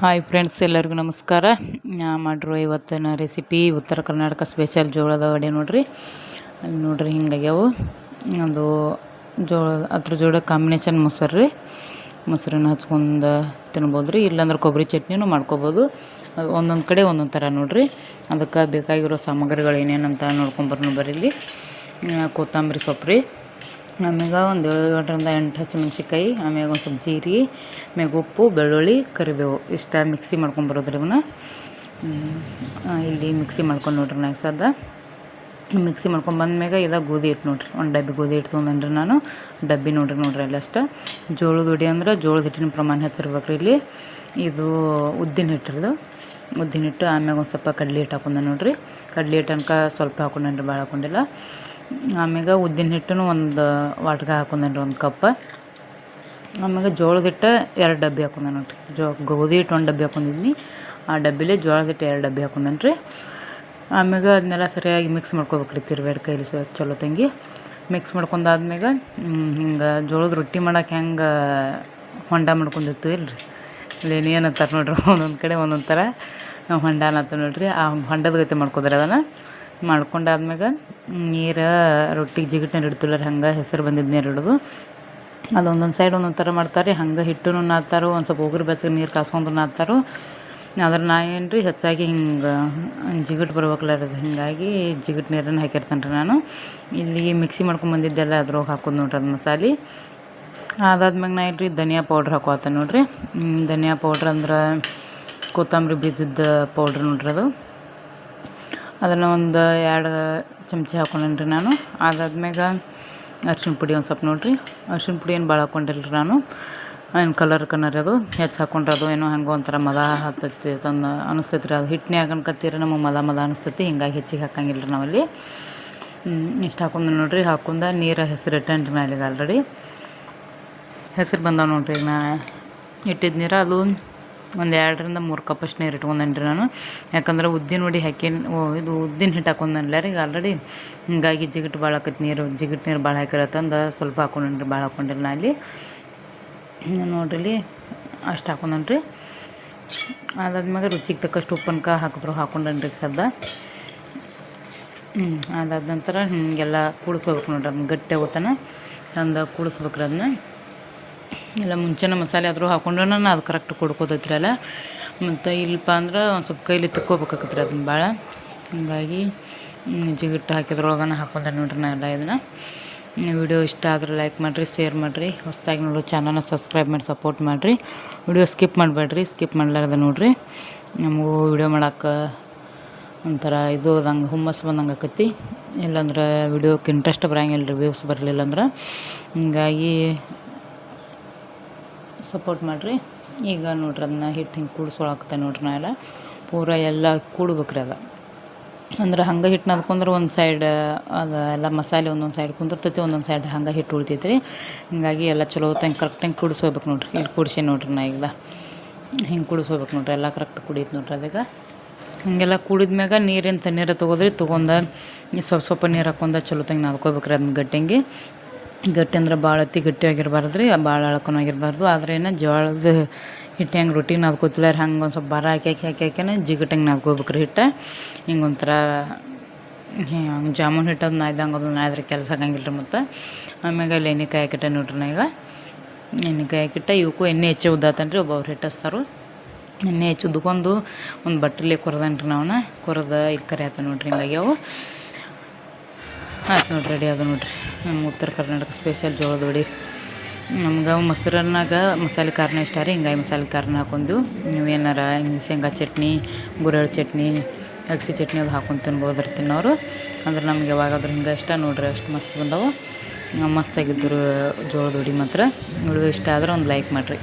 Hi friends, ಎಲ್ಲರಿಗೂ ನಮಸ್ಕಾರ. ನಾ ಮಾಡಿರೋ ಇವತ್ತಿನ ರೆಸಿಪಿ ಉತ್ತರ ಕರ್ನಾಟಕ ಸ್ಪೆಷಲ್ ಜೋಳದ ವಡೆ ನೋಡಿರಿ. ಅಲ್ಲಿ ನೋಡ್ರಿ ಹಿಂಗಾಗ್ಯಾವು. ಅದು ಜೋಳ ಅದ್ರ ಜೋಳ ಕಾಂಬಿನೇಷನ್ ಮೊಸರು ರೀ. ಮೊಸರನ್ನ ಹಚ್ಕೊಂಡು ತಿನ್ಬೋದು ರೀ ಇಲ್ಲಾಂದ್ರೆ ಕೊಬ್ಬರಿ ಚಟ್ನಿನೂ ಮಾಡ್ಕೊಬೋದು. ಅದು ಒಂದೊಂದು ಕಡೆ ಒಂದೊಂದು ಥರ ನೋಡ್ರಿ. ಅದಕ್ಕೆ ಬೇಕಾಗಿರೋ ಸಾಮಗ್ರಿಗಳು ಏನೇನಂತ ನೋಡ್ಕೊಂಬರ್ನು ಬರೀಲಿ ಕೊತ್ತಂಬರಿ ಸೊಪ್ಪು ರೀ ಆಮ್ಯಾಗ ಒಂದು ಏಳರಿಂದ ಎಂಟು ಹಸಿಮೆಣ್ಸಿಕಾಯಿ ಆಮ್ಯಾಗ ಒಂದು ಸ್ವಲ್ಪ ಜೀರಿಗೆ ಆಮ್ಯಾಗ ಉಪ್ಪು, ಬೆಳ್ಳುಳ್ಳಿ, ಕರಿಬೇವು ಇಷ್ಟ ಮಿಕ್ಸಿ ಮಾಡ್ಕೊಂಬರೋದ್ರಿ ಇವನ್ನ ಇಲ್ಲಿ ಮಿಕ್ಸಿ ಮಾಡ್ಕೊಂಡು ನೋಡ್ರಿ ನಾ ಸದ ಮಿಕ್ಸಿ ಮಾಡ್ಕೊಂಡು ಬಂದ್ಮ್ಯಾಗ ಇದಾಗ ಗೋಧಿ ಹಿಟ್ಟು ನೋಡ್ರಿ, ಒಂದು ಡಬ್ಬಿ ಗೋಧಿ ಹಿಟ್ಟು ತೊಗೊಂಡ್ರಿ ನಾನು. ಡಬ್ಬಿ ನೋಡ್ರಿ ನೋಡ್ರಿ ಅಲ್ಲಿ ಅಷ್ಟು. ಜೋಳದ ಹುಡಿ ಅಂದ್ರೆ ಜೋಳದ ಹಿಟ್ಟಿನ ಪ್ರಮಾಣ ಹೆಚ್ಚಿರ್ಬೇಕು ಇಲ್ಲಿ. ಇದು ಉದ್ದಿನ ಹಿಟ್ಟಿರ್ದು ಉದ್ದಿನ ಹಿಟ್ಟು ಆಮ್ಯಾಗ ಒಂದು ಸ್ವಲ್ಪ ಕಡ್ಲೆ ಹಿಟ್ಟು ಹಾಕೊಂಡೆ ನೋಡ್ರಿ. ಕಡ್ಲಿ ಹಿಟ್ಟು ಅನ್ಕ ಸ್ವಲ್ಪ ಹಾಕೊಂಡೇನ್ರಿ ಭಾಳ ಹಾಕೊಂಡಿಲ್ಲ. ಆಮ್ಯಾಗ ಉದ್ದಿನ ಹಿಟ್ಟನ್ನು ಒಂದು ವಾಟ್ಗೆ ಹಾಕೊಂಡೇನ್ರಿ ಒಂದು ಕಪ್ಪ. ಆಮ್ಯಾಗ ಜೋಳದ ಹಿಟ್ಟು ಎರಡು ಡಬ್ಬಿ ಹಾಕೊಂಡೆ ನೋಡಿರಿ ಜೋ ಗೋಧಿ ಹಿಟ್ಟು ಒಂದು ಡಬ್ಬಿ ಹಾಕೊಂಡಿದ್ನಿ. ಆ ಡಬ್ಬಿಲಿ ಜೋಳದ ಹಿಟ್ಟು ಎರಡು ಡಬ್ಬಿ ಹಾಕೊಂಡೇನ್ರಿ. ಆಮ್ಯಾಗ ಅದನ್ನೆಲ್ಲ ಸರಿಯಾಗಿ ಮಿಕ್ಸ್ ಮಾಡ್ಕೋಬೇಕ್ರಿ ತಿರ್ಬೇಡ ಕೈಲಿ ಸ ಚಲೋ ತಂಗಿ. ಮಿಕ್ಸ್ ಮಾಡ್ಕೊಂಡಾದ್ಮ್ಯಾಗ ಹಿಂಗೆ ಜೋಳದ ರೊಟ್ಟಿ ಮಾಡಕ್ಕೆ ಹೆಂಗೆ ಹೊಂಡ ಮಾಡ್ಕೊಂಡಿರ್ತೀವಿ ಇಲ್ರಿ. ಇಲ್ಲಿ ಏನಂತಾರೆ ನೋಡ್ರಿ, ಒಂದೊಂದು ಕಡೆ ಒಂದೊಂದು ಥರ ಹೊಂಡ ಅನ್ನತ್ತ ನೋಡಿರಿ. ಆ ಹೊಂಡದ ಗತಿ ಮಾಡ್ಕೋದ್ರಿ ಅದನ್ನು. ಮಾಡ್ಕೊಂಡಾದ್ಮ್ಯಾಗ ನೀರು, ರೊಟ್ಟಿ ಇಡ್ತಿಲ್ಲ ಹಂಗೆ ಹೆಸರು ಬಂದಿದ್ದು ನೀರು ಹಿಡಿದು ಅದು ಒಂದೊಂದು ಸೈಡ್ ಒಂದೊಂದು ಥರ ಮಾಡ್ತಾರೆ ರೀ ಹಂಗೆ ಹಿಟ್ಟು ನಾದ್ತಾರೋ, ಒಂದು ಸ್ವಲ್ಪ ಉಗುರು ಬೆಚ್ಚಗೆ ನೀರು ಕಾಸ್ಕೊಂಡು ನಾದ್ತಾರೋ. ಆದ್ರೆ ನಾ ಏನು ರೀ ಹೆಚ್ಚಾಗಿ ಹಿಂಗೆ ಜಿಗಟ್ ಬರ್ಬೇಕಲ್ಲ ಅದು ಹಿಂಗಾಗಿ ಜಿಗಟ್ ನೀರನ್ನು ಹಾಕಿರ್ತೇನೆ ರೀ ನಾನು. ಇಲ್ಲಿ ಮಿಕ್ಸಿ ಮಾಡ್ಕೊಂಡು ಬಂದಿದ್ದೆಲ್ಲ ಅದ್ರೊಳಗೆ ಹಾಕೋದು ನೋಡ್ರಿ ಅದು ಮಸಾಲೆ ಅದಾದ್ಮ್ಯಾಗ ನಾ ಇಲ್ರಿ ಧನಿಯಾ ಪೌಡ್ರ್ ಹಾಕೋತ ನೋಡ್ರಿ. ಧನಿಯಾ ಪೌಡ್ರ್ ಅಂದ್ರೆ ಕೊತ್ತಂಬರಿ ಬೀಜದ ಪೌಡ್ರ್ ನೋಡ್ರಿ ಅದು. ಅದನ್ನು ಒಂದು ಎರಡು ಚಮಚ ಹಾಕೊಂಡೇನಿ ರೀ ನಾನು. ಅದಾದ್ಮ್ಯಾಗ ಅರ್ಶಿಣ ಪುಡಿ ಒಂದು ಸ್ವಲ್ಪ ನೋಡಿರಿ. ಅರ್ಶಿಣ ಪುಡಿ ಏನು ಭಾಳ ಹಾಕೊಂಡಿಲ್ಲ ರೀ ನಾನು. ಏನು ಕಲರ್ ಕನ್ನರಿ ಅದು. ಹೆಚ್ಚು ಹಾಕೊಂಡ್ರೆ ಅದು ಏನೋ ಹಂಗೆ ಒಂಥರ ಮದ ಹತ್ತೈತಿ ತಂದು ಅನಿಸ್ತೈತಿ ರೀ ಅದು ಹಿಟ್ಟನ್ನೇ ಅನ್ಕತ್ತೀರಿ ನಮಗೆ ಮದ ಮದ ಅನಿಸ್ತೈತಿ. ಹಿಂಗಾಗಿ ಹೆಚ್ಚಿಗೆ ಹಾಕಂಗಿಲ್ಲ ರೀ ನಾವಲ್ಲಿ ಇಷ್ಟು ಹಾಕೊಂಡು ನೋಡಿರಿ. ಹಾಕೊಂಡ ನೀರು ಹೆಸರು ಇಟ್ಟೇನ್ರಿ ನಾನು ಈಗ ಆಲ್ರೆಡಿ ಹೆಸರು ಬಂದಾವ ನೋಡಿರಿ ನಾನು ಇಟ್ಟಿದ್ದ ನೀರು. ಅದು ಒಂದು ಎರಡರಿಂದ ಮೂರು ಕಪ್ಪಷ್ಟು ನೀರು ಇಟ್ಕೊಂಡೇನಿ ರೀ ನಾನು. ಯಾಕಂದ್ರೆ ಉದ್ದಿನ ವಡೆ ಹಾಕಿ ಇದು ಉದ್ದಿನ ಹಿಟ್ಟು ಹಾಕೊಂಡಲ್ಲ ರೀ ಈಗ ಆಲ್ರೆಡಿ ಹಿಂಗಾಗಿ ಜಿಗಟ್ ಭಾಳ ಆಕೈತಿ ನೀರು, ಜಿಗಟ್ ನೀರು ಭಾಳ ಹಾಕಿರತ್ತಂದು ಸ್ವಲ್ಪ ಹಾಕೊಂಡೇನಿ ರೀ ಭಾಳ ಹಾಕೊಂಡಿಲ್ಲ ನಾ ಅಲ್ಲಿ. ನೋಡ್ರಿ ಅಷ್ಟು ಹಾಕೊಂಡೇನಿ ರೀ ಅದಾದ್ಮ್ಯಾಗ ರುಚಿಗೆ ತಕ್ಕಷ್ಟು ಉಪ್ಪನ್ಕ ಹಾಕಿದ್ರು ಹಾಕೊಂಡೇನಿ ರೀ ಸದ್ದ. ಹ್ಞೂ ಅದಾದ ನಂತರ ಹಿಂಗೆಲ್ಲ ಕೂಡಿಸ್ಕೋಬೇಕು ನೋಡ್ರಿ ಅದನ್ನ ಗಟ್ಟಿ ಹೋಗ್ತಾನೆ ತಂದು ಕೂಡಿಸ್ಬೇಕ್ರಿ ಅದನ್ನ ಎಲ್ಲ ಮುಂಚೆನೇ ಮಸಾಲೆ ಆದರೂ ಹಾಕೊಂಡ್ರೆ ಅದು ಕರೆಕ್ಟ್ ಕೊಡ್ಕೋತೈತ್ರಿ ಅಲ್ಲ ಮತ್ತು ಇಲ್ಲಪ್ಪ ಅಂದ್ರೆ ಒಂದು ಸ್ವಲ್ಪ ಕೈಲಿ ತಿಕ್ಕೋಬೇಕಾಕತ್ರಿ ಅದನ್ನ ಭಾಳ ಹೀಗಾಗಿ ಜಿಗಿಟ್ಟು ಹಾಕಿದ್ರೊಳಗನ ಹಾಕೊಂಡೆ ನೋಡ್ರಿ ನಾ ಎಲ್ಲ ಇದನ್ನು. ವಿಡಿಯೋ ಇಷ್ಟ ಆದರೆ ಲೈಕ್ ಮಾಡಿರಿ ಶೇರ್ ಮಾಡಿರಿ. ಹೊಸದಾಗಿ ನೋಡೋ ಚಾನಲ್ನ ಸಬ್ಸ್ಕ್ರೈಬ್ ಮಾಡಿ ಸಪೋರ್ಟ್ ಮಾಡಿರಿ. ವಿಡಿಯೋ ಸ್ಕಿಪ್ ಮಾಡಬೇಡ್ರಿ ಸ್ಕಿಪ್ ಮಾಡ್ಲಾರ್ದ ನೋಡಿರಿ. ನಮಗೂ ವಿಡಿಯೋ ಮಾಡೋಕೆ ಒಂಥರ ಇದು ಅದಂಗೆ ಹುಮ್ಮಸ್ಸು ಬಂದಂಗೆ ಆಕತಿ ಇಲ್ಲಾಂದ್ರೆ ವಿಡಿಯೋಕ್ಕೆ ಇಂಟ್ರೆಸ್ಟ್ ಬರಂಗಿಲ್ಲ ರೀ ವ್ಯೂಸ್ ಬರಲಿಲ್ಲ ಅಂದ್ರೆ ಹೀಗಾಗಿ ಸಪೋರ್ಟ್ ಮಾಡಿರಿ. ಈಗ ನೋಡ್ರಿ ಅದನ್ನ ಹಿಟ್ಟು ಹಿಂಗೆ ಕೂಡ್ಸೊಳಾಕ್ತೆ ನೋಡ್ರಿ ನಾ ಎಲ್ಲ. ಪೂರ ಎಲ್ಲ ಕೂಡ್ಬೇಕ್ರಿ ಅದು. ಅಂದ್ರೆ ಹಂಗೆ ಹಿಟ್ಟು ನದ್ಕೊಂಡ್ರೆ ಒಂದು ಸೈಡ್ ಅದು ಎಲ್ಲ ಮಸಾಲೆ ಒಂದೊಂದು ಸೈಡ್ ಕುಂದಿರ್ತೈತಿ, ಒಂದೊಂದು ಸೈಡ್ ಹಂಗೆ ಹಿಟ್ಟು ಉಳಿತೈತೆ ರೀ ಹಿಂಗಾಗಿ ಎಲ್ಲ ಚಲೋ ಕರೆಕ್ಟ್ ಹಿಂಗೆ ಕುಡಿಸ್ಬೇಕು ನೋಡ್ರಿ. ಇಲ್ಲಿ ಕುಡಿಸಿ ನೋಡ್ರಿ ನಾ ಈಗ. ಹಿಂಗೆ ಕುಡಿಸ್ಬೇಕು ನೋಡ್ರಿ. ಎಲ್ಲ ಕರೆಕ್ಟ್ ಕುಡಿಯುತ್ತೆ ನೋಡ್ರಿ ಅದಕ್ಕೆ ಹಿಂಗೆಲ್ಲ ಕುಡಿದ್ಮ್ಯಾಗ ನೀರಿನ ತಣ್ಣೀರ ತೊಗೋದ್ರಿ. ತೊಗೊಂಡು ಸ್ವಲ್ಪ ಸ್ವಲ್ಪ ನೀರು ಹಾಕೊಂಡ ಚಲೋ ತಂಗೆ ನಾದ್ಕೋಬೇಕ್ರಿ ಅದನ್ನ ಗಟ್ಟಿಂಗೆ. ಗಟ್ಟಿ ಅಂದ್ರೆ ಭಾಳ ಅತಿ ಗಟ್ಟಿಯಾಗಿರಬಾರ್ದು ರೀ ಭಾಳ ಅಳ್ಕೊನೂ ಆಗಿರಬಾರ್ದು. ಆದ್ರೆ ಏನು ಜೋಳದ ಹಿಟ್ಟು ಹೆಂಗೆ ರೊಟ್ಟಿ ನಾದ್ಕೋತಿಲ್ಲ ಹಂಗೆ ಒಂದು ಸ್ವಲ್ಪ ಬರ ಹಾಕಿ ಹಾಕಿ ಹಾಕಿ ಹಾಕಿನ ಜಿಗಟಂಗೆ ನಾದ್ಕೋಬೇಕು ರೀ ಹಿಟ್ಟು. ಹಿಂಗೆ ಒಂಥರ ಹಿಂಗೆ ಜಾಮೂನ್ ಹಿಟ್ಟು ಅದು ನಾಯ್ದಂಗೆ ಅದು ನಾಯ್ದ್ರೆ ಕೆಲಸ ಆಗಂಗಿಲ್ಲ ರೀ ಮತ್ತು. ಆಮ್ಯಾಗ ಅಲ್ಲಿ ಎಣ್ಣೆಕಾಯಿ ಹಾಕಿಟ್ಟೆ ನೋಡ್ರಿ ನಾ ಈಗ. ಎಣ್ಣೆಕಾಯಿ ಹಾಕಿಟ್ಟ ಇವಕ್ಕೂ ಎಣ್ಣೆ ಹೆಚ್ಚು ಉದ್ದಾತನ್ ರೀ ಒಬ್ಬೊಬ್ರು ಹಿಟ್ಟಿಸ್ತಾರು. ಎಣ್ಣೆ ಹೆಚ್ಚು ಉದ್ಕೊಂಡು ಒಂದು ಬಟ್ಟಲಿ ಕೊರದನ್ ರೀ ನಾವನ್ನ ಕೊರದ ಇಕ್ಕರೆ ಆಯ್ತು ನೋಡ್ರಿ ಹಿಂಗಾಗಿ ಅವು. ಆಯ್ತು ನೋಡ್ರಿ, ರೆಡಿ ಅದು ನೋಡ್ರಿ. ನಮ್ಮ ಉತ್ತರ ಕರ್ನಾಟಕ ಸ್ಪೆಷಲ್ ಜೋಳದ ವಡೆ. ನಮ್ಗೆ ಮೊಸರನ್ನಾಗ ಮಸಾಲೆ ಖಾರನ ಇಷ್ಟ ರೀ ಹಿಂಗಾಗಿ ಮಸಾಲೆ ಖಾರನ ಹಾಕೊಂಡು ನೀವು ಏನಾರ ಶೇಂಗಾ ಚಟ್ನಿ, ಗುರೆಳ್ಳು ಚಟ್ನಿ, ಅಗಸಿ ಚಟ್ನಿ ಅದು ಹಾಕೊಂಡು ತಿನ್ಬೋದು ರೀ ತಿನ್ನೋರು. ಅಂದ್ರೆ ನಮ್ಗೆ ಯಾವಾಗಾದ್ರೂ ಹಿಂಗೆ ಇಷ್ಟ ನೋಡ್ರಿ, ಅಷ್ಟು ಮಸ್ತ್ ಬಂದವು. ಮಸ್ತಾಗಿದ್ದರು ಜೋಳದ ಹುಡಿ ಮಾತ್ರ. ಇಷ್ಟ ಆದ್ರೆ ಒಂದು ಲೈಕ್ ಮಾಡಿರಿ.